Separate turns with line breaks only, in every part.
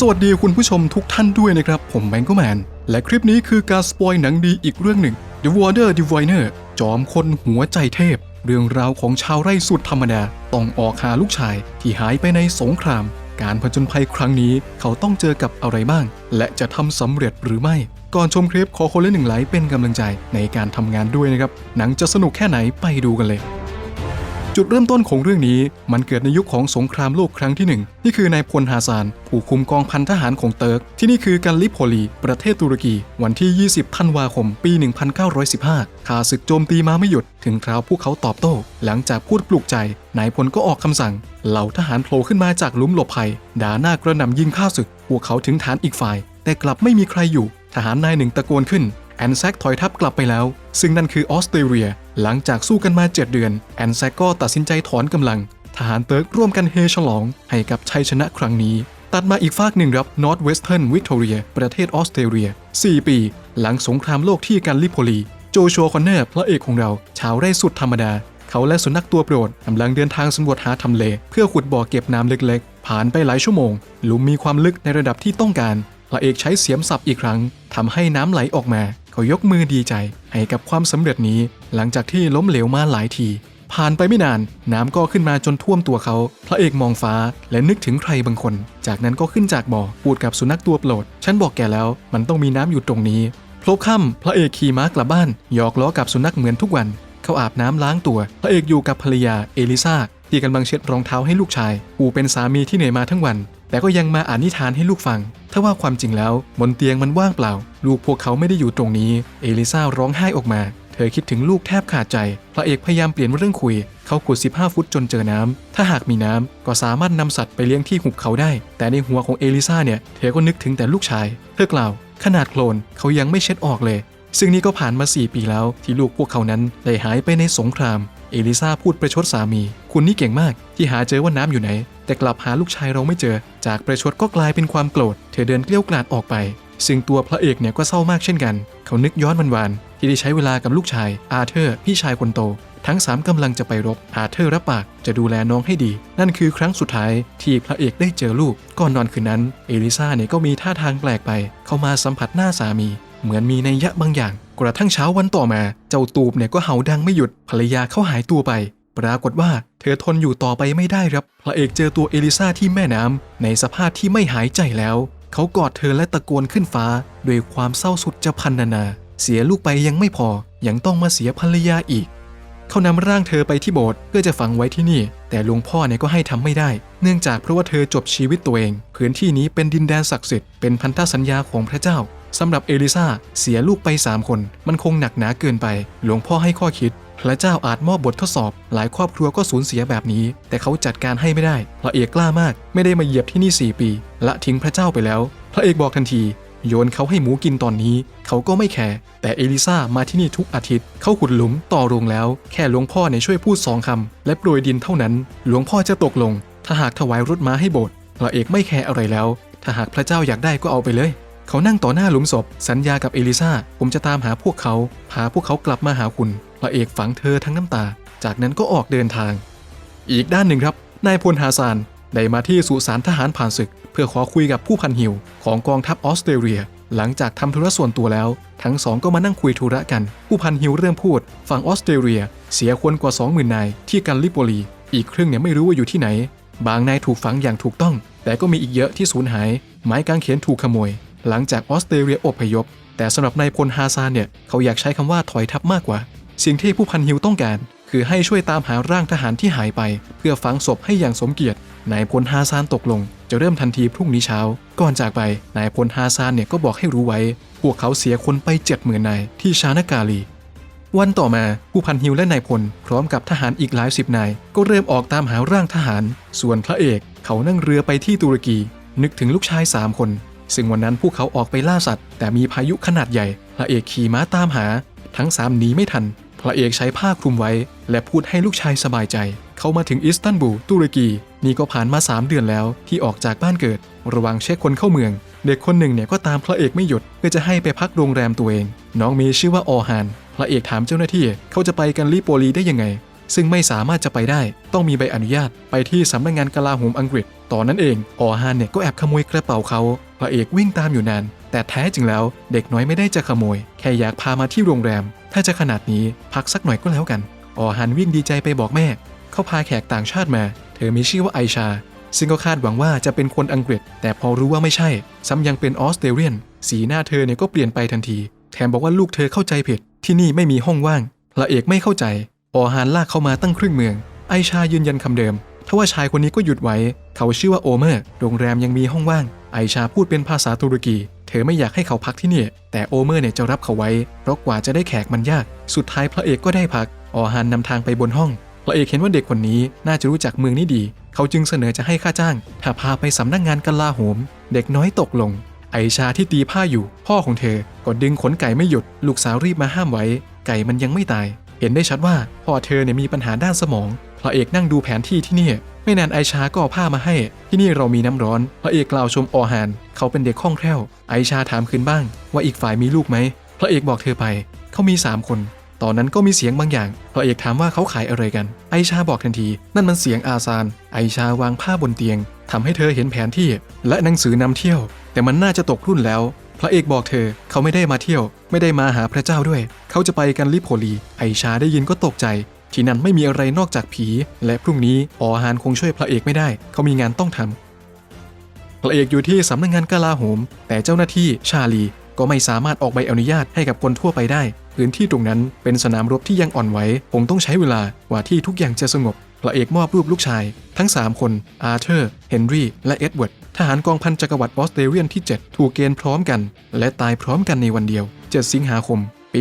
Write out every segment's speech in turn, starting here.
สวัสดีคุณผู้ชมทุกท่านด้วยนะครับ ผมแบงก์แมน และคลิปนี้คือการสปอยหนังดีอีกเรื่องหนึ่ง The Water Diviner จอมคนหัวใจเทพ เรื่องราวของชาวไร่สุดธรรมดา ต้องออกหาลูกชายที่หายไปในสงคราม การผจญภัยครั้งนี้เขาต้องเจอกับอะไรบ้าง และจะทำสำเร็จหรือไม่ ก่อนชมคลิปขอคนละหนึ่งไลค์เป็นกำลังใจในการทำงานด้วยนะครับหนังจะสนุกแค่ไหนไปดูกันเลย จุดเริ่มต้นของเรื่องนี้มันเกิดในยุคของสงครามโลกครั้งที่หนึ่งนี่คือนายพลฮาซาน ผู้คุมกองพันทหารของเติร์ก ที่นี่คือกันลิโพลี ประเทศตุรกี วันที่ 20 ธันวาคม ปี 1915ข่าศึกโจมตีมาไม่หยุด ถึงคราวพวกเขาตอบโต้ หลังจากพูดปลุกใจ นายพลก็ออกคำสั่ง เหล่าทหารโผล่ขึ้นมาจากหลุมหลบภัย ด่าหน้ากระหน่ำยิงข้าศึก พวกเขาถึงฐานอีกฝ่าย แต่กลับไม่มีใครอยู่ ทหารนายหนึ่งตะโกนขึ้นแอนแซกถอยทัพกลับไปแล้ว ซึ่งนั่นคือออสเตรเลีย หลังจากสู้กันมา 7 เดือน แอนแซกก็ตัดสินใจถอนกำลัง ทหารเติร์กร่วมกันเฮฉลอง ให้กับชัยชนะครั้งนี้ ตัดมาอีกฝากหนึ่งครับนอร์ทเวสเทิร์นวิกตอเรียประเทศออสเตรเลีย 4 ปี หลังสงครามโลกที่กันลิโพลี โจชัวคอนเนอร์พระเอกของเรา ชาวไร่สุดธรรมดา เขาและสุนัขตัวโปรดกำลังเดินทางสำรวจหาทำเล เพื่อขุดบ่อเก็บน้ำเล็กๆ ผ่านไปหลายชั่วโมง หลุมมีความลึกในระดับที่ต้องการพระเอกใช้เสียมสับอีกครั้งทำให้น้ำไหลออกมา เขายกมือดีใจให้กับความสำเร็จนี้ หลังจากที่ล้มเหลวมาหลายที ผ่านไปไม่นาน น้ำก็ขึ้นมาจนท่วมตัวเขา พระเอกมองฟ้าและนึกถึงใครบางคน จากนั้นก็ขึ้นจากบ่อพูดกับสุนัขตัวโปรด ฉันบอกแกแล้ว มันต้องมีน้ำอยู่ตรงนี้พลบค่ำพระเอกขี่ม้ากลับบ้านหยอกล้อกับสุนัขเหมือนทุกวัน เขาอาบน้ำล้างตัว พระเอกอยู่กับภรรยาเอลิซาที่กำลังเช็ดรองเท้าให้ลูกชายผู้เป็นสามีที่เหนื่อยมาทั้งวัน แต่ก็ยังมาอ่านนิทานให้ลูกฟัง ถ้าว่าความจริงแล้ว บนเตียงมันว่างเปล่า ลูกพวกเขาไม่ได้อยู่ตรงนี้ เอลิซาร้องไห้ออกมา เธอคิดถึงลูกแทบขาดใจ พระเอกพยายามเปลี่ยนเรื่องคุย เขาขุด 15 ฟุตจนเจอน้ำถ้าหากมีน้ำก็สามารถนำสัตว์ไปเลี้ยงที่หุบเขาได้ แต่ในหัวของเอลิซาเนี่ย เธอก็นึกถึงแต่ลูกชาย เธอกล่าว ขนาดโคลนเขายังไม่เช็ดออกเลย ซึ่งนี่ก็ผ่านมา 4 ปีแล้ว ที่ลูกพวกเขานั้นได้หายไปในสงคราม เอลิซาพูดประชดสามี คุณนี่เก่งมาก ที่หาเจอว่าน้ำอยู่ไหน แต่กลับหาลูกชายเราไม่เจอ จากประชดก็กลายเป็นความโกรธ เธอเดินเกลี้ยวกล่อมออกไป ซึ่งตัวพระเอกเนี่ยก็เศร้ามากเช่นกัน เขานึกย้อนวันๆที่ได้ใช้เวลากับลูกชาย อาเธอร์ พี่ชายคนโต ทั้งสามกำลังจะไปรบ อาเธอร์รับปากจะดูแลน้องให้ดี นั่นคือครั้งสุดท้ายที่พระเอกได้เจอลูก ก่อนนอนคืนนั้น เอลิซาเนี่ยก็มีท่าทางแปลกไป เข้ามาสัมผัสหน้าสามี เหมือนมีนัยยะบางอย่าง กระทั่งเช้าวันต่อมา เจ้าตูบเนี่ยก็เห่าดังไม่หยุด ภรรยาเขาหายตัวไป ปรากฏว่าเธอทนอยู่ต่อไปไม่ได้ครับ พระเอกเจอตัวเอลิซาที่แม่น้ำในสภาพที่ไม่หายใจแล้ว เขากอดเธอและตะโกนขึ้นฟ้า ด้วยความเศร้าสุดจะพันนานา เสียลูกไปยังไม่พอ ยังต้องมาเสียภรรยาอีก เขานำร่างเธอไปที่โบสถ์เพื่อจะฝังไว้ที่นี่ แต่หลวงพ่อเนี่ยก็ให้ทำไม่ได้ เนื่องจากเพราะว่าเธอจบชีวิตตัวเอง พื้นที่นี้เป็นดินแดนศักดิ์สิทธิ์ เป็นพันธสัญญาของพระเจ้าสำหรับเอลิซาเสียลูกไป 3 คน มันคงหนักหนาเกินไป หลวงพ่อให้ข้อคิด พระเจ้าอาจมอบบททดสอบ หลายครอบครัวก็สูญเสียแบบนี้ แต่เขาจัดการให้ไม่ได้ พระเอกกล้ามาก ไม่ได้มาเหยียบที่นี่ 4 ปี ละทิ้งพระเจ้าไปแล้ว พระเอกบอกทันที โยนเขาให้หมูกินตอนนี้ เขาก็ไม่แคร์แต่เอลิซามาที่นี่ทุกอาทิตย์ เขาขุดหลุมต่อโรงแล้ว แค่หลวงพ่อเนี่ยช่วยพูดสองคำและโปรยดินเท่านั้น หลวงพ่อจะตกลง ถ้าหากถวายรถม้าให้โบสถ์พระเอกไม่แคร์อะไรแล้ว ถ้าหากพระเจ้าอยากได้ก็เอาไปเลย เขานั่งต่อหน้าหลุมศพ สัญญากับเอลิซาผมจะตามหาพวกเขา พาพวกเขากลับมาหาคุณพระเอกฝังเธอทั้งน้ำตา จากนั้นก็ออกเดินทาง อีกด้านหนึ่งครับ นายพลฮาซานได้มาที่สุสานทหารผ่านศึก เพื่อขอคุยกับผู้พันหิวของกองทัพออสเตรเลีย หลังจากทำธุระส่วนตัวแล้ว ทั้งสองก็มานั่งคุยธุระกัน ผู้พันหิวเริ่มพูด ฝั่งออสเตรเลีย เสียคนกว่า 20,000นายที่กันลิโปลี อีกครึ่งเนี่ยไม่รู้ว่าอยู่ที่ไหน บางนายถูกฝังอย่างถูกต้อง แต่ก็มีอีกเยอะที่สูญหาย ไม้กางเขนถูกขโมย หลังจากออสเตรเลียอพยพ แต่สำหรับนายพลฮาซานเนี่ยเขาอยากใช้คำว่าถอยทัพมากกว่า สิ่งที่ผู้พันฮิวต้องการ คือให้ช่วยตามหาร่างทหารที่หายไป เพื่อฝังศพให้อย่างสมเกียรตินายพลฮาซานตกลง จะเริ่มทันทีพรุ่งนี้เช้า ก่อนจากไปนายพลฮาซานเนี่ยก็บอกให้รู้ไว้ พวกเขาเสียคนไปเจ็ดหมื่นนายที่ชานากาลีวันต่อมาผู้พันฮิวและนายพล พร้อมกับทหารอีกหลายสิบนาย ก็เริ่มออกตามหาร่างทหาร ส่วนพระเอกเขานั่งเรือไปที่ตุรกี นึกถึงลูกชายสามคน ซึ่งวันนั้นพวกเขาออกไปล่าสัตว์ แต่มีพายุขนาดใหญ่ พระเอกขี่ม้าตามหา ทั้งสามหนีไม่ทัน พระเอกใช้ผ้าคลุมไว้ และพูดให้ลูกชายสบายใจ เขามาถึงอิสตันบูลตุรกี นี่ก็ผ่านมา3เดือนแล้วที่ออกจากบ้านเกิด ระว่างเช็คคนเข้าเมือง เด็กคนหนึ่งเนี่ยก็ตามพระเอกไม่หยุดเพื่อจะให้ไปพักโรงแรมตัวเอง น้องมีชื่อว่าออฮานพระเอกถามเจ้าหน้าที่เขาจะไปกันลิโปลีได้ยังไง ซึ่งไม่สามารถจะไปได้ ต้องมีใบอนุญาตไปที่สำนักงานกลาโหมอังกฤษ ตอนนั้นเองออฮานเนี่ยก็แอบขโมยกระเป๋าเขาพระเอกวิ่งตามอยู่นาน แต่แท้จริงแล้ว เด็กน้อยไม่ได้จะขโมย แค่อยากพามาที่โรงแรม ถ้าจะขนาดนี้พักสักหน่อยก็แล้วกันออฮานวิ่งดีใจไปบอกแม่ เขาพาแขกต่างชาติมา เธอมีชื่อว่าไอชา ซึ่งก็คาดหวังว่าจะเป็นคนอังกฤษ แต่พอรู้ว่าไม่ใช่ ซ้ำยังเป็นออสเตรเลียน สีหน้าเธอเนี่ยก็เปลี่ยนไปทันที แถมบอกว่าลูกเธอเข้าใจผิด ที่นี่ไม่มีห้องว่างพระเอกไม่เข้าใจ อฮานลากเข้ามาตั้งครึ่งเมือง ไอชายืนยันคำเดิมทว่าชายคนนี้ก็หยุดไว้ เขาชื่อว่าโอเมอร์ โรงแรมยังมีห้องว่าง ไอชาพูดเป็นภาษาตุรกี เธอไม่อยากให้เขาพักที่นี่ แต่โอเมอร์เนี่ยจะรับเขาไว้ เพราะกว่าจะได้แขกมันยาก สุดท้ายพระเอกก็ได้พัก ออฮานนำทางไปบนห้อง พระเอกเห็นว่าเด็กคนนี้น่าจะรู้จักเมืองนี้ดี เขาจึงเสนอจะให้ค่าจ้าง ถ้าพาไปสำนักงานกลาโหม เด็กน้อยตกลง ไอชาที่ตีผ้าอยู่ พ่อของเธอก็ดึงขนไก่ไม่หยุด ลูกสาวรีบมาห้ามไว้ ไก่มันยังไม่ตาย เห็นได้ชัดว่าพ่อเธอเนี่ยมีปัญหาด้านสมอง พระเอกนั่งดูแผนที่ที่นี่ ไม่นานไอชาก็เอาผ้ามาให้ ที่นี่เรามีน้ำร้อน พระเอกกล่าวชมออฮาน เขาเป็นเด็กคล่องแคล่ว ไอชาถามคืนบ้าง ว่าอีกฝ่ายมีลูกไหม พระเอกบอกเธอไป เขามีสามคน ตอนนั้นก็มีเสียงบางอย่าง พระเอกถามว่าเขาขายอะไรกัน ไอชาบอกทันที นั่นมันเสียงอาซาน ไอชาวางผ้าบนเตียงทำให้เธอเห็นแผนที่ และหนังสือนำเที่ยว แต่มันน่าจะตกรุ่นแล้ว พระเอกบอกเธอเขาไม่ได้มาเที่ยว ไม่ได้มาหาพระเจ้าด้วย เขาจะไปกันลิโพลี ไอชาได้ยินก็ตกใจ ที่นั่นไม่มีอะไรนอกจากผี และพรุ่งนี้ออฮานคงช่วยพระเอกไม่ได้ เขามีงานต้องทำพระเอกอยู่ที่สำนักงานกลาโหม แต่เจ้าหน้าที่ชาลีก็ไม่สามารถออกใบอนุญาตให้กับคนทั่วไปได้ พื้นที่ตรงนั้นเป็นสนามรบที่ยังอ่อนไหวคงต้องใช้เวลากว่าที่ทุกอย่างจะสงบ พระเอกมอบรูปลูกชาย ทั้ง 3 คน อาร์เธอร์ เฮนรี่ และเอ็ดเวิร์ด ทหารกองพันจักรวรรดิออสเตรเลียนที่ 7 ถูกเกณฑ์พร้อมกัน และตายพร้อมกันในวันเดียว 7 สิงหาคม ปี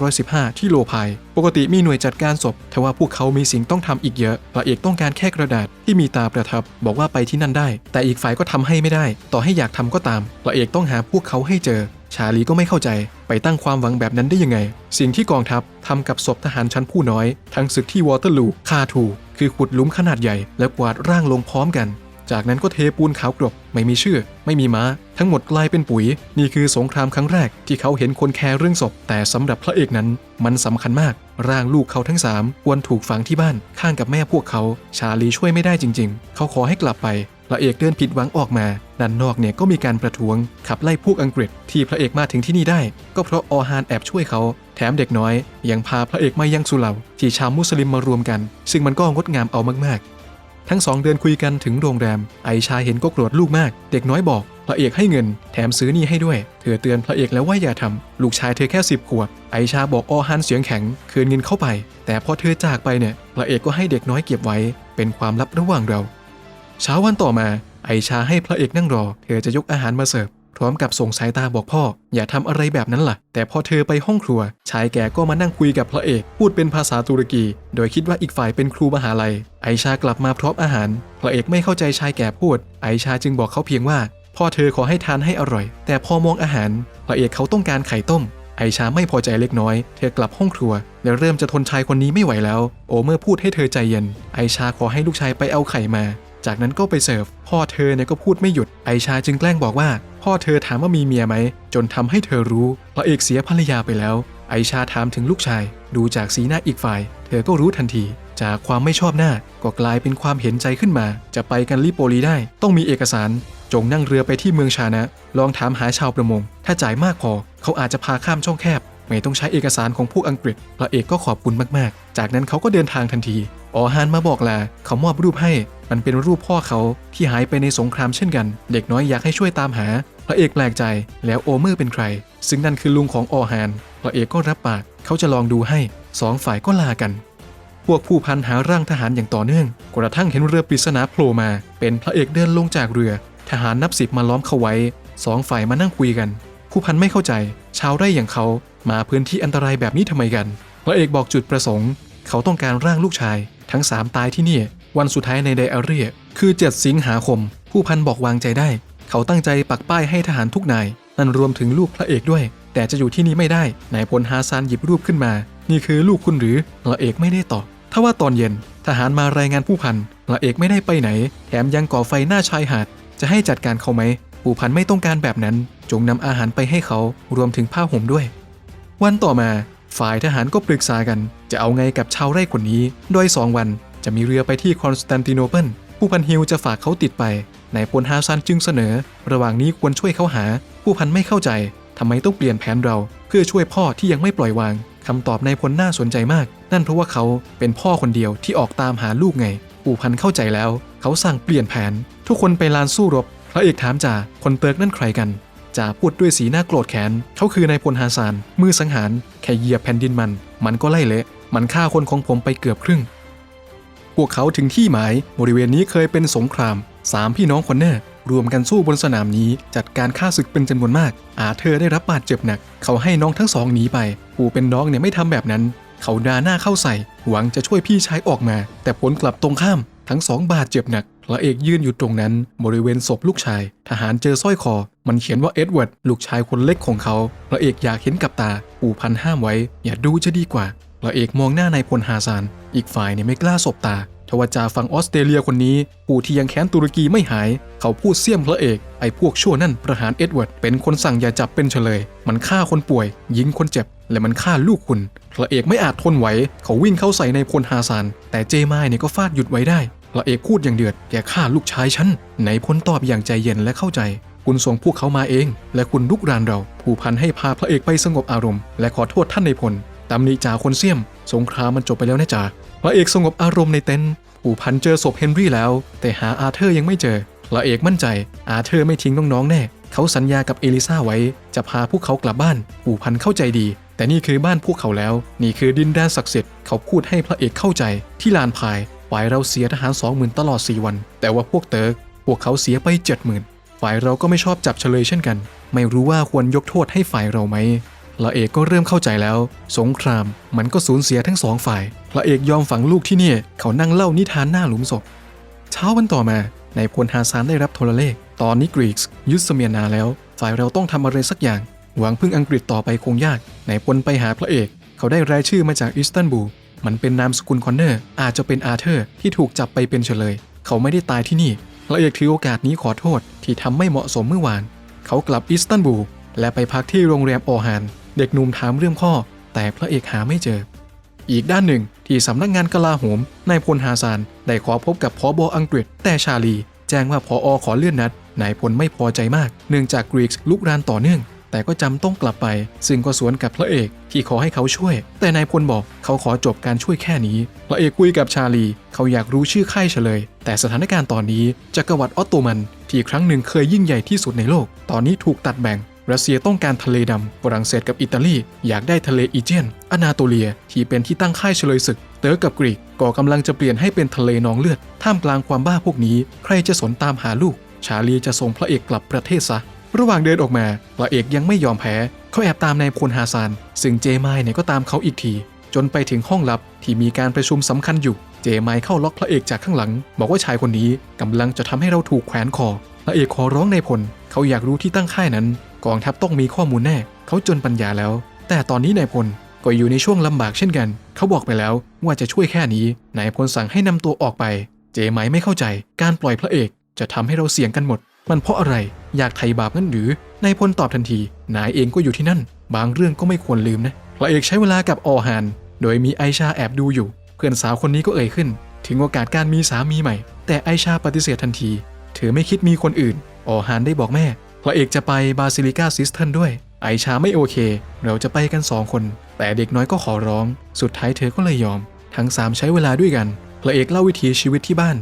1915 ที่โลพาย ปกติมีหน่วยจัดการศพทว่าพวกเขามีสิ่งต้องทำอีกเยอะ พระเอกต้องการแค่กระดาษที่มีตาประทับ บอกว่าไปที่นั่นได้ แต่อีกฝ่ายก็ทำให้ไม่ได้ ต่อให้อยากทำก็ตาม พระเอกต้องหาพวกเขาให้เจอ ชาลีก็ไม่เข้าใจไปตั้งความหวังแบบนั้นได้ยังไง สิ่งที่กองทัพทำกับศพทหารชั้นผู้น้อย ทั้งศึกที่วอเตอร์ลู คาทู คือขุดหลุมขนาดใหญ่และกวาดร่างลงพร้อมกัน จากนั้นก็เทปูนขาวกรบไม่มีชื่อ ไม่มีม้า ทั้งหมดกลายเป็นปุ๋ย นี่คือสงครามครั้งแรกที่เขาเห็นคนแคร์เรื่องศพ แต่สำหรับพระเอกนั้น มันสำคัญมาก ร่างลูกเขาทั้งสามควรถูกฝังที่บ้านข้างกับแม่พวกเขา ชาลีช่วยไม่ได้จริง ๆ เขาขอให้กลับไป พระเอกเดินผิดหวังออกมา ด้านนอกเนี่ยก็มีการประท้วง ขับไล่พวกอังกฤษที่พระเอกมาถึงที่นี่ได้ ก็เพราะออฮานแอบช่วยเขา แถมเด็กน้อย ยังพาพระเอกมายังสุเหร่าที่ชาวมุสลิมมารวมกัน ซึ่งมันก็งดงามเอามากๆ ทั้งสองเดินคุยกันถึงโรงแรม ไอชาเห็นก็โกรธลูกมาก เด็กน้อยบอก พระเอกให้เงิน แถมซื้อนี่ให้ด้วย เธอเตือนพระเอกแล้วว่าอย่าทำลูกชายเธอแค่สิบขวบ ไอชาบอกออฮันเสียงแข็ง คืนเงินเข้าไป แต่พอเธอจากไปเนี่ย พระเอกก็ให้เด็กน้อยเก็บไว้ เป็นความลับระหว่างเรา เช้าวันต่อมา ไอชาให้พระเอกนั่งรอ เธอจะยกอาหารมาเสิร์ฟพร้อมกับส่งสายตาบอกพ่อ อย่าทำอะไรแบบนั้นล่ะ แต่พอเธอไปห้องครัว ชายแก่ก็มานั่งคุยกับพระเอก พูดเป็นภาษาตุรกี โดยคิดว่าอีกฝ่ายเป็นครูมหาลัย ไอชากลับมาพร้อมอาหาร พระเอกไม่เข้าใจชายแก่พูด ไอชาจึงบอกเขาเพียงว่า พ่อเธอขอให้ทานให้อร่อย แต่พอมองอาหาร พระเอกเขาต้องการไข่ต้ม ไอชาไม่พอใจเล็กน้อย เธอกลับห้องครัว และเริ่มจะทนชายคนนี้ไม่ไหวแล้ว โอเมอร์พูดให้เธอใจเย็น ไอชาขอให้ลูกชายไปเอาไข่มา จากนั้นก็ไปเสิร์ฟ พ่อเธอเนี่ยก็พูดไม่หยุด ไอชาจึงแกล้งบอกว่า พ่อเธอถามว่ามีเมียไหม จนทำให้เธอรู้พระเอกเสียภรรยาไปแล้ว ไอชาถามถึงลูกชาย ดูจากสีหน้าอีกฝ่าย เธอก็รู้ทันที จากความไม่ชอบหน้า ก็กลายเป็นความเห็นใจขึ้นมา จะไปกันลิโปลีได้ ต้องมีเอกสาร จงนั่งเรือไปที่เมืองชานะ ลองถามหาชาวประมง ถ้าจ่ายมากพอ เขาอาจจะพาข้ามช่องแคบ ไม่ต้องใช้เอกสารของพวกอังกฤษ พระเอกก็ขอบคุณมากๆ จากนั้นเขาก็เดินทางทันที ออฮานมาบอกลาเขามอบรูปให้ มันเป็นรูปพ่อเขาที่หายไปในสงครามเช่นกัน เด็กน้อยอยากให้ช่วยตามหา พระเอกแปลกใจ แล้วโอเมอร์เป็นใคร ซึ่งนั่นคือลุงของออฮาน พระเอกก็รับปาก เขาจะลองดูให้สองฝ่ายก็ลากันพวกผู้พันหาร่างทหารอย่างต่อเนื่อง กระทั่งเห็นเรือปริศนาโผล่มา เป็นพระเอกเดินลงจากเรือ ทหารนับสิบมาล้อมเขาไว้ สองฝ่ายมานั่งคุยกัน ผู้พันไม่เข้าใจ ชาวไร่อย่างเขามาพื้นที่อันตรายแบบนี้ทำไมกันพระเอกบอกจุดประสงค์ เขาต้องการร่างลูกชาย ทั้งสามตายที่นี่วันสุดท้ายในไดอารี่คือ 7 สิงหาคม ผู้พันบอกวางใจได้ เขาตั้งใจปักป้ายให้ทหารทุกนาย นั่นรวมถึงลูกพระเอกด้วย แต่จะอยู่ที่นี่ไม่ได้นายพลฮาซานหยิบรูปขึ้นมา นี่คือลูกคุณหรือพระเอกไม่ได้ตอบถ้าว่าตอนเย็น ทหารมารายงานผู้พันพระเอกไม่ได้ไปไหน แถมยังก่อไฟหน้าชายหาดจะให้จัดการเขาไหม ผู้พันไม่ต้องการแบบนั้น จงนำอาหารไปให้เขารวมถึงผ้าห่มด้วย วันต่อมาฝ่ายทหารก็ปรึกษากัน จะเอาไงกับชาวไร่คนนี้ โดยสองวันจะมีเรือไปที่คอนสแตนติโนเปิลผู้พันฮิวจะฝากเขาติดไปนายพลฮาซันจึงเสนอ ระหว่างนี้ควรช่วยเขาหา ผู้พันไม่เข้าใจทำไมต้องเปลี่ยนแผนเรา เพื่อช่วยพ่อที่ยังไม่ปล่อยวางคำตอบนายพลน่าสนใจมาก นั่นเพราะว่าเขาเป็นพ่อคนเดียวที่ออกตามหาลูกไงผู้พันเข้าใจแล้ว เขาสั่งเปลี่ยนแผน ทุกคนไปลานสู้รบ ระเอกถามจ่าคนเติร์กนั่นใครกันจ่าพูดด้วยสีหน้าโกรธแค้นเขาคือนายพลฮาซานมือสังหารแค่เหยียบแผ่นดินมัน มันก็ไล่เละมันฆ่าคนของผมไปเกือบครึ่ง พวกเขาถึงที่หมายบริเวณนี้เคยเป็นสงครามสามพี่น้องคนเนอร์รวมกันสู้บนสนามนี้จัดการฆ่าศึกเป็นจำนวนมาก อาเธอร์ได้รับบาดเจ็บหนัก เขาให้น้องทั้งสองหนีไปผู้เป็นน้องเนี่ยไม่ทำแบบนั้น เขาดาหน้าเข้าใส่ หวังจะช่วยพี่ชายออกมา แต่ผลกลับตรงข้าม ทั้งสองบาดเจ็บหนัก พระเอกยืนอยู่ตรงนั้น บริเวณศพลูกชาย ทหารเจอสร้อยคอ มันเขียนว่าเอ็ดเวิร์ดลูกชายคนเล็กของเขา พระเอกอยากเห็นกับตา ปู่พันห้ามไว้ อย่าดูจะดีกว่า พระเอกมองหน้านายพลฮาซาน อีกฝ่ายเนี่ยไม่กล้าสบตาทว่าจาฝั่งออสเตรเลียคนนี้ผู้ที่ยังแค้นตุรกีไม่หาย เขาพูดเสี่ยมพระเอก ไอ้พวกชั่วนั่นประหารเอ็ดเวิร์ดเป็นคนสั่งอย่าจับเป็นเฉลย มันฆ่าคนป่วย ยิงคนเจ็บ และมันฆ่าลูกคุณ พระเอกไม่อาจทนไหว เขาวิ่งเข้าใส่ในพลฮาซาน แต่เจมายเนี่ยก็ฟาดหยุดไว้ได้ พระเอกพูดอย่างเดือดแกฆ่าลูกชายฉันในพลตอบอย่างใจเย็นและเข้าใจ คุณส่งพวกเขามาเอง และคุณลุกรานเรา ผู้พันให้พาพระเอกไปสงบอารมณ์และขอโทษท่านในพลตำหนิจ่าคนเสี่ยม สงครามมันจบไปแล้วนะจ่าพระเอกสงบอารมณ์ในเต็นท์ผู้พันเจอศพเฮนรี่แล้ว แต่หาอาเธอร์ยังไม่เจอพระเอกมั่นใจ อาเธอร์ไม่ทิ้งน้องๆแน่ เขาสัญญากับเอลิซาไว้ จะพาพวกเขากลับบ้านผู้พันเข้าใจดี แต่นี่คือบ้านพวกเขาแล้ว นี่คือดินแดนศักดิ์สิทธิ์เขาพูดให้พระเอกเข้าใจที่ลานพาย ฝ่ายเราเสียทหารสองหมื่นตลอด 4 วัน แต่ว่าพวกเติร์กพวกเขาเสียไปเจ็ดหมื่นฝ่ายเราก็ไม่ชอบจับเฉลยเช่นกัน ไม่รู้ว่าควรยกโทษให้ฝ่ายเราไหมพระเอกก็เริ่มเข้าใจแล้ว สงครามมันก็สูญเสียทั้งสองฝ่าย พระเอกยอมฝังลูกที่นี่ เขานั่งเล่านิทานหน้าหลุมศพ เช้าวันต่อมาในพลฮาซานได้รับโทรเลข ตอนนี้กรีกส์ยึดเสมียนาแล้ว ฝ่ายเราต้องทำอะไรสักอย่าง หวังพึ่งอังกฤษต่อไปคงยาก ในพลไปหาพระเอก เขาได้รายชื่อมาจากอิสตันบูล มันเป็นนามสกุลคอนเนอร์อาจจะเป็นอาเธอร์ที่ถูกจับไปเป็นเฉลย เขาไม่ได้ตายที่นี่พระเอกถือโอกาสนี้ขอโทษที่ทำไม่เหมาะสมเมื่อวาน เขากลับอิสตันบูลและไปพักที่โรงแรมโอฮานเด็กหนุ่มถามเรื่องพ่อ แต่พระเอกหาไม่เจอ อีกด้านหนึ่งที่สำนักงานกลาโหมนายพลฮาซานได้ขอพบกับพอบออังกฤษ แต่ชาลี แจ้งว่าพออขอเลื่อนนัดนายพลไม่พอใจมาก เนื่องจากกรีกลุกรานต่อเนื่อง แต่ก็จำต้องกลับไป ซึ่งก็สวนกับพระเอกที่ขอให้เขาช่วย แต่นายพลบอกเขาขอจบการช่วยแค่นี้ พระเอกคุยกับชาลี เขาอยากรู้ชื่อค่ายเฉลย แต่สถานการณ์ตอนนี้จักรวรรดิออตโตมัน ที่ครั้งหนึ่งเคยยิ่งใหญ่ที่สุดในโลก ตอนนี้ถูกตัดแบ่งรัสเซียต้องการทะเลดำฝรั่งเศสกับอิตาลี อยากได้ทะเลอีเจียนอนาโตเลีย ที่เป็นที่ตั้งค่ายเฉลยศึก เตอร์กับกรีกก็กำลังจะเปลี่ยนให้เป็นทะเลนองเลือด ท่ามกลางความบ้าพวกนี้ ใครจะสนตามหาลูก ชาลีจะส่งพระเอกกลับประเทศซะ ระหว่างเดินออกมาพระเอกยังไม่ยอมแพ้เขาแอบตามนายพลฮาซานซึ่งเจมายเนี่ยก็ตามเขาอีกที จนไปถึงห้องลับที่มีการประชุมสำคัญอยู่ เจมายเข้าล็อกพระเอกจากข้างหลัง บอกว่าชายคนนี้กำลังจะทำให้เราถูกแขวนคอพระเอกขอร้องนายพลเขาอยากรู้ที่ตั้งค่ายนั้น กองทัพต้องมีข้อมูลแน่ เขาจนปัญญาแล้ว แต่ตอนนี้นายพลก็อยู่ในช่วงลำบากเช่นกัน เขาบอกไปแล้วว่าจะช่วยแค่นี้ นายพลสั่งให้นำตัวออกไป เจไมไม่เข้าใจ การปล่อยพระเอกจะทำให้เราเสี่ยงกันหมด มันเพราะอะไรอยากไถ่บาปนั่นหรือนายพลตอบทันที นายเองก็อยู่ที่นั่น บางเรื่องก็ไม่ควรลืมนะพระเอกใช้เวลากับออฮาน โดยมีไอชาแอบดูอยู่ เพื่อนสาวคนนี้ก็เอ่ยขึ้น ถึงโอกาสการมีสามีใหม่ แต่ไอชาปฏิเสธทันที เธอไม่คิดมีคนอื่น ออฮานได้บอกแม่พระเอกจะไปบาซิลิกาซิสเทนด้วย ไอชาไม่โอเค เราจะไปกันสองคน แต่เด็กน้อยก็ขอร้อง สุดท้ายเธอก็เลยยอม ทั้งสามใช้เวลาด้วยกันพระเอกเล่าวิถีชีวิตที่บ้าน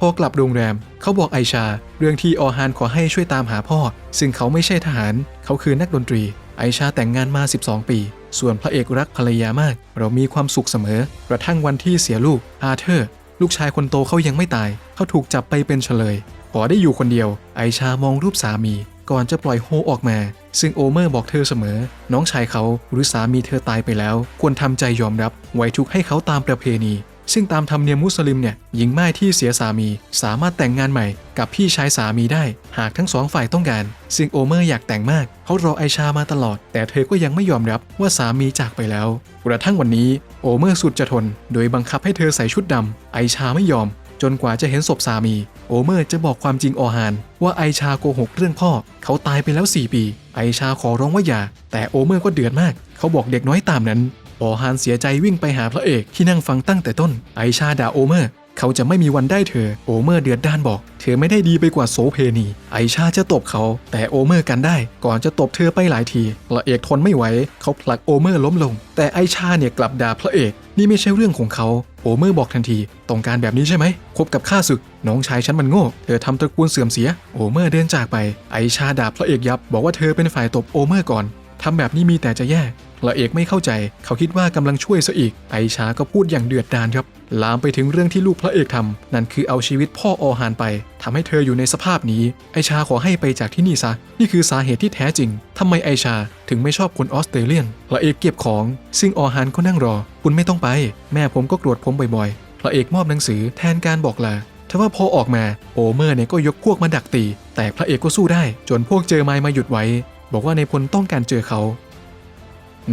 พอกลับโรงแรม เขาบอกไอชา เรื่องที่ออฮานขอให้ช่วยตามหาพ่อ ซึ่งเขาไม่ใช่ทหาร เขาคือนักดนตรี ไอชาแต่งงานมา 12 ปี ส่วนพระเอกรักภรรยามาก เรามีความสุขเสมอ กระทั่งวันที่เสียลูกอาเธอร์ ลูกชายคนโตเขายังไม่ตาย เขาถูกจับไปเป็นเฉลยพอได้อยู่คนเดียว ไอชามองรูปสามี ก่อนจะปล่อยโฮออกมา ซึ่งโอเมอร์บอกเธอเสมอ น้องชายเขาหรือสามีเธอตายไปแล้ว ควรทำใจยอมรับ ไว้ทุกข์ให้เขาตามประเพณี ซึ่งตามธรรมเนียมมุสลิมเนี่ยหญิงม่ายที่เสียสามี สามารถแต่งงานใหม่กับพี่ชายสามีได้ หากทั้งสองฝ่ายต้องการ ซึ่งโอเมอร์อยากแต่งมากเขารอไอชามาตลอด แต่เธอก็ยังไม่ยอมรับว่าสามีจากไปแล้ว กระทั่งวันนี้โอเมอร์สุดจะทน โดยบังคับให้เธอใส่ชุดดำไอชาไม่ยอม จนกว่าจะเห็นศพสามี โอเมอร์จะบอกความจริงออฮานว่าไอชาโกหกเรื่องพ่อ เขาตายไปแล้ว 4 ปี ไอชาขอร้องว่าอย่า แต่โอเมอร์ก็เดือดมาก เขาบอกเด็กน้อยตามนั้น ออฮานเสียใจวิ่งไปหาพระเอกที่นั่งฟังตั้งแต่ต้น ไอชาด่าโอเมอร์ เขาจะไม่มีวันได้เธอ โอเมอร์เดือดด้านบอก เธอไม่ได้ดีไปกว่าโสเพณี ไอชาจะตบเขา แต่โอเมอร์กันได้ ก่อนจะตบเธอไปหลายที พระเอกทนไม่ไหว เขาผลักโอเมอร์ล้มลง แต่ไอชาเนี่ยกลับด่าพระเอก นี่ไม่ใช่เรื่องของเขา โอเมอร์บอกทันที ต้องการแบบนี้ใช่ไหม คบกับข้าศึก น้องชายฉันมันโง่ เธอทำตระกูลเสื่อมเสีย โอเมอร์เดินจากไป ไอชาด่าพระเอกยับ บอกว่าเธอเป็นฝ่ายตบโอเมอร์ก่อนทำแบบนี้มีแต่จะแย่ พระเอกไม่เข้าใจ เขาคิดว่ากำลังช่วยซะอีก ไอชาก็พูดอย่างเดือดดาลครับ ลามไปถึงเรื่องที่ลูกพระเอกทำนั่นคือเอาชีวิตพ่ออหานไปทำให้เธออยู่ในสภาพนี้ ไอชาขอให้ไปจากที่นี่ซะ นี่คือสาเหตุที่แท้จริงทำไมไอชาถึงไม่ชอบคนออสเตรเลียนพระเอกเก็บของ ซึ่งอหานก็นั่งรอ คุณไม่ต้องไป แม่ผมก็โกรธผมบ่อยๆพระเอกมอบหนังสือแทนการบอกลาทว่าพอออกมาโอเมอร์เนี่ยก็ยกพวกมาดักตี แต่พระเอกก็สู้ได้ จนพวกเจอไม้มาหยุดไว้ บอกว่าในพลต้องการเจอเขา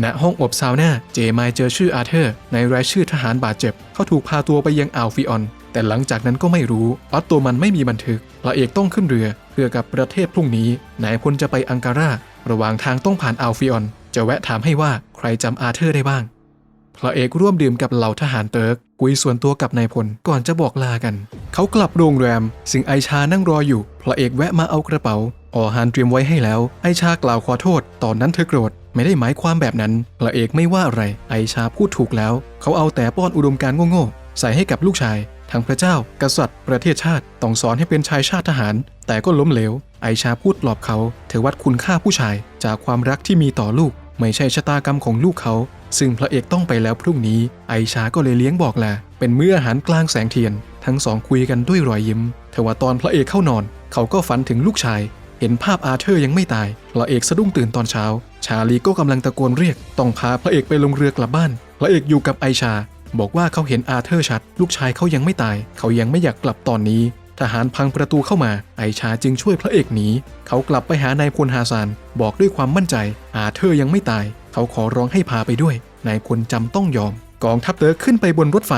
ณห้องอบซาวน่าเจมายเจอชื่ออาเธอร์ ในรายชื่อทหารบาดเจ็บ เขาถูกพาตัวไปยังอ่าวฟิออน แต่หลังจากนั้นก็ไม่รู้ออตโตมันไม่มีบันทึกพระเอกต้องขึ้นเรือเพื่อกับประเทศพรุ่งนี้นายพลจะไปอังการาระหว่างทางต้องผ่านอ่าวฟิออน จะแวะถามให้ว่าใครจำอาเธอร์ได้บ้างพระเอกร่วมดื่มกับเหล่าทหารเติร์กคุยส่วนตัวกับนายพลก่อนจะบอกลากัน เขากลับโรงแรม ซึ่งไอชานั่งรออยู่ พระเอกแวะมาเอากระเป๋าออฮานเตรียมไว้ให้แล้ว ไอชากล่าวขอโทษ ตอนนั้นเธอโกรธ ไม่ได้หมายความแบบนั้นพระเอกไม่ว่าอะไร ไอชาพูดถูกแล้ว เขาเอาแต่ป้อนอุดมการณ์โง่ๆ ใส่ให้กับลูกชาย ทั้งพระเจ้า กษัตริย์ ประเทศชาติ ต้องสอนให้เป็นชายชาติทหาร แต่ก็ล้มเหลว ไอชาพูดปลอบเขา เธอวัดคุณค่าผู้ชาย จากความรักที่มีต่อลูก ไม่ใช่ชะตากรรมของลูกเขา ซึ่งพระเอกต้องไปแล้วพรุ่งนี้ ไอชาก็เลยเลี้ยงบอกแหลาเป็นเมื้ออาหารกลางแสงเทียน ทั้งสองคุยกันด้วยรอยยิ้มเทว่าตอนพระเอกเข้านอน เขาก็ฝันถึงลูกชาย เห็นภาพอาเธอร์ยังไม่ตายพระเอกสะดุ้งตื่นตอนเช้า ชาลีก็กำลังตะโกนเรียก ต้องพาพระเอกไปลงเรือกลับบ้าน พระเอกอยู่กับไอชา บอกว่าเขาเห็นอาเธอร์ชัด ลูกชายเขายังไม่ตาย เขายังไม่อยากกลับตอนนี้ ทหารพังประตูเข้ามา ไอชาจึงช่วยพระเอกหนี เขากลับไปหานายพลฮาซาน บอกด้วยความมั่นใจ อาเธอร์ยังไม่ตาย เขาขอร้องให้พาไปด้วย นายพลจำต้องยอม กองทัพเติร์ขึ้นไปบนรถไฟ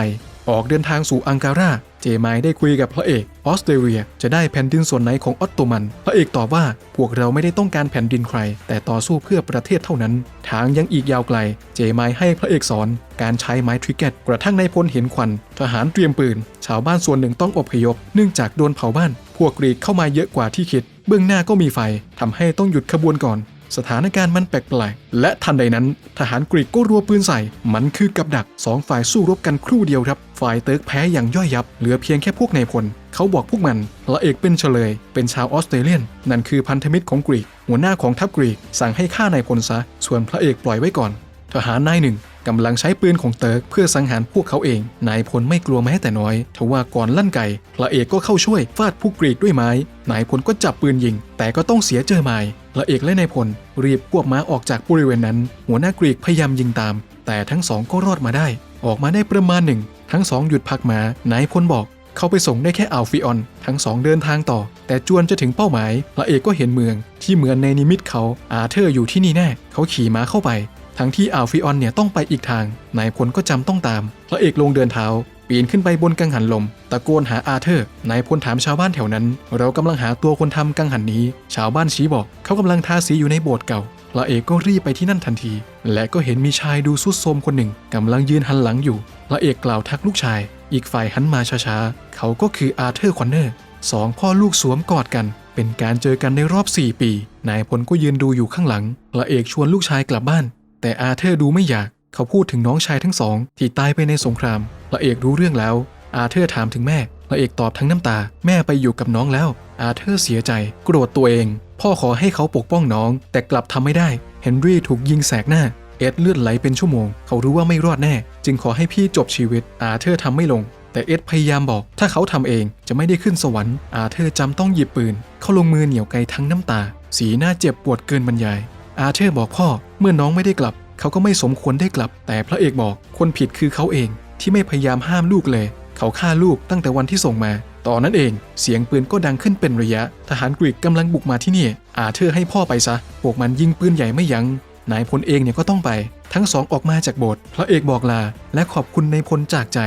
ออกเดินทางสู่อังการา เจมายได้คุยกับพระเอกออสเตรเลีย จะได้แผ่นดินส่วนไหนของออตโตมัน พระเอกตอบว่าพวกเราไม่ได้ต้องการแผ่นดินใคร แต่ต่อสู้เพื่อประเทศเท่านั้น ทางยังอีกยาวไกล เจมายให้พระเอกสอน การใช้ไม้ทริกเก็ตกระทั่งนายพลเห็นควัน ทหารเตรียมปืน ชาวบ้านส่วนหนึ่งต้องอพยพ เนื่องจากโดนเผาบ้าน พวกกรีกเข้ามาเยอะกว่าที่คิด เบื้องหน้าก็มีไฟทำให้ต้องหยุดขบวนก่อน สถานการณ์มันแปลกๆ และทันใดนั้น ทหารกรีกก็รัวปืนใส่ มันคือกับดักสองฝ่ายสู้รบกันครู่เดียวครับ ฝ่ายเติร์กแพ้อย่างย่อยยับ เหลือเพียงแค่พวกนายพล เขาบอกพวกมันพระเอกเป็นเฉลย เป็นชาวออสเตรเลียน นั่นคือพันธมิตรของกรีก หัวหน้าของทัพกรีก สั่งให้ฆ่านายพลซะ ส่วนพระเอกปล่อยไว้ก่อน ทหารนายหนึ่งกำลังใช้ปืนของเติร์กเพื่อสังหารพวกเขาเอง นายพลไม่กลัวแม้แต่น้อยทว่าก่อนลั่นไกพระเอกก็เข้าช่วยฟาดผู้กรีกด้วยไม้ นายพลก็จับปืนยิง แต่ก็ต้องเสียเจอไม้ พระเอกและนายพลรีบควบม้าออกจากบริเวณนั้น หัวหน้ากรีกพยายามยิงตาม แต่ทั้งสองก็รอดมาได้ ออกมาได้ประมาณหนึ่ง ทั้งสองหยุดพักม้านายพลบอก เขาไปส่งได้แค่อัลฟิออน ทั้งสองเดินทางต่อ แต่จวนจะถึงเป้าหมายพระเอกก็เห็นเมือง ที่เหมือนในนิมิตเขาอาเธอร์อยู่ที่นี่แน่ เขาขี่ม้าเข้าไป ทั้งที่อัลฟิออนเนี่ยต้องไปอีกทางนายพลก็จำต้องตามพระเอกลงเดินเท้า ปีนขึ้นไปบนกังหันลม ตะโกนหาอาเธอร์นายพลถามชาวบ้านแถวนั้น เรากำลังหาตัวคนทำกังหันนี้ ชาวบ้านชี้บอก เขากำลังทาสีอยู่ในโบสถ์เก่าพระเอกก็รีบไปที่นั่นทันที และก็เห็นมีชายดูสุดโทมคนหนึ่งกำลังยืนหันหลังอยู่พระเอกกล่าวทักลูกชาย อีกฝ่ายหันมาช้าๆเขาก็คืออาเธอร์คอนเนอร์สองพ่อลูกสวมกอดกัน เป็นการเจอกันในรอบ 4 ปี นายพลก็ยืนดูอยู่ข้างหลังพระเอกชวนลูกชายกลับบ้าน แต่อาเธอร์ดูไม่อยาก เขาพูดถึงน้องชายทั้งสอง ที่ตายไปในสงคราม พระเอกรู้เรื่องแล้ว อาเธอร์ถามถึงแม่พระเอกตอบทั้งน้ำตา แม่ไปอยู่กับน้องแล้ว อาเธอร์เสียใจ โกรธตัวเอง พ่อขอให้เขาปกป้องน้อง แต่กลับทำไม่ได้ เฮนรี่ถูกยิงแสกหน้า เอ็ดเลือดไหลเป็นชั่วโมง เขารู้ว่าไม่รอดแน่ จึงขอให้พี่จบชีวิต อาเธอร์ทำไม่ลง แต่เอ็ดพยายามบอก ถ้าเขาทำเองจะไม่ได้ขึ้นสวรรค์ อาเธอร์จำต้องหยิบปืน เขาลงมือเหนี่ยวไกทั้งน้ำตา สีหน้าเจ็บปวดเกินบรรยาย อาเธอร์บอกพ่อ เมื่อน้องไม่ได้กลับ เขาก็ไม่สมควรได้กลับ แต่พระเอกบอก คนผิดคือเขาเอง ที่ไม่พยายามห้ามลูกเลย เขาฆ่าลูกตั้งแต่วันที่ส่งมา ตอนนั้นเอง เสียงปืนก็ดังขึ้นเป็นระยะ ทหารกรีกกำลังบุกมาที่นี่ อาเธอร์ให้พ่อไปซะ พวกมันยิงปืนใหญ่ไม่ยัง้ง นายพลเองเนี่ยก็ต้องไป ทั้งสองออกมาจากโบสถ์ พระเอกบอกลา และขอบคุณนายพลจากใจ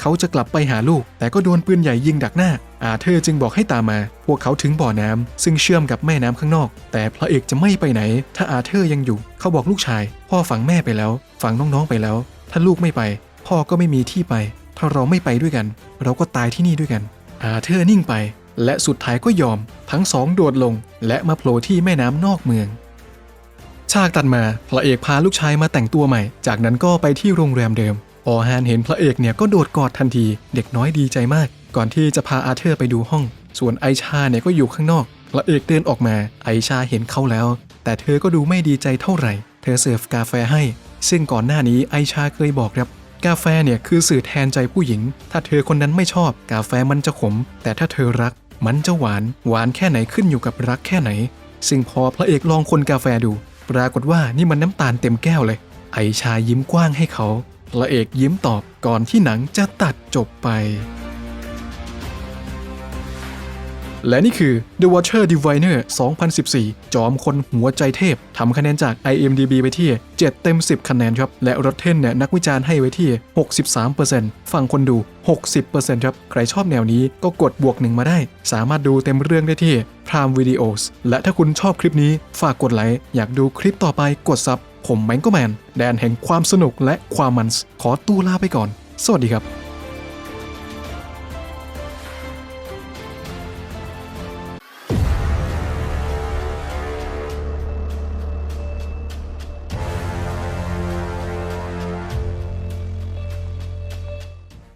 เขาจะกลับไปหาลูก แต่ก็โดนปืนใหญ่ยิงดักหน้า อาเธอร์จึงบอกให้ตามมา พวกเขาถึงบ่อน้ำซึ่งเชื่อมกับแม่น้ำข้างนอก แต่พระเอกจะไม่ไปไหน ถ้าอาเธอร์ยังอยู่ เขาบอกลูกชาย พ่อฝังแม่ไปแล้ว ฝังน้องๆไปแล้ว ถ้าลูกไม่ไป พ่อก็ไม่มีที่ไป ถ้าเราไม่ไปด้วยกัน เราก็ตายที่นี่ด้วยกันอาเธอร์นิ่งไป และสุดท้ายก็ยอม ทั้งสองโดดลง และมาโผล่ที่แม่น้ำนอกเมือง ฉากตัดมาพระเอกพาลูกชายมาแต่งตัวใหม่ จากนั้นก็ไปที่โรงแรมเดิมออฮานเห็นพระเอกเนี่ยก็โดดกอดทันที เด็กน้อยดีใจมาก ก่อนที่จะพาอาเธอร์ไปดูห้อง ส่วนไอชาเนี่ยก็อยู่ข้างนอก พระเอกเดินออกมา ไอชาเห็นเขาแล้ว แต่เธอก็ดูไม่ดีใจเท่าไหร่ เธอเสิร์ฟกาแฟให้ ซึ่งก่อนหน้านี้ไอชาเคยบอกครับ กาแฟเนี่ยคือสื่อแทนใจผู้หญิง ถ้าเธอคนนั้นไม่ชอบ กาแฟมันจะขม แต่ถ้าเธอรัก มันจะหวาน หวานแค่ไหนขึ้นอยู่กับรักแค่ไหน ซึ่งพอพระเอกลองคนกาแฟดู ปรากฏว่านี่มันน้ำตาลเต็มแก้วเลย ไอชายยิ้มกว้างให้เขา พระเอกยิ้มตอบก่อนที่หนังจะตัดจบไป และนี่คือ The Watcher Diviner 2014 จอมคนหัวใจเทพ ทำคะแนนจาก IMDb ไปที่ 7 เต็ม 10 คะแนนครับ และ Rotten เนี่ยนักวิจารณ์ให้ไว้ที่ 63%ฝั่งคนดู 60%ครับ ใครชอบแนวนี้ก็กดบวกหนึ่งมาได้ สามารถดูเต็มเรื่องได้ที่ Prime Videos และถ้าคุณชอบคลิปนี้ฝากกดไลค์ อยากดูคลิปต่อไปกดซับ ผมแมงก็แมน แดนแห่งความสนุกและความมันส์ขอตู้ลาไปก่อน สวัสดีครับ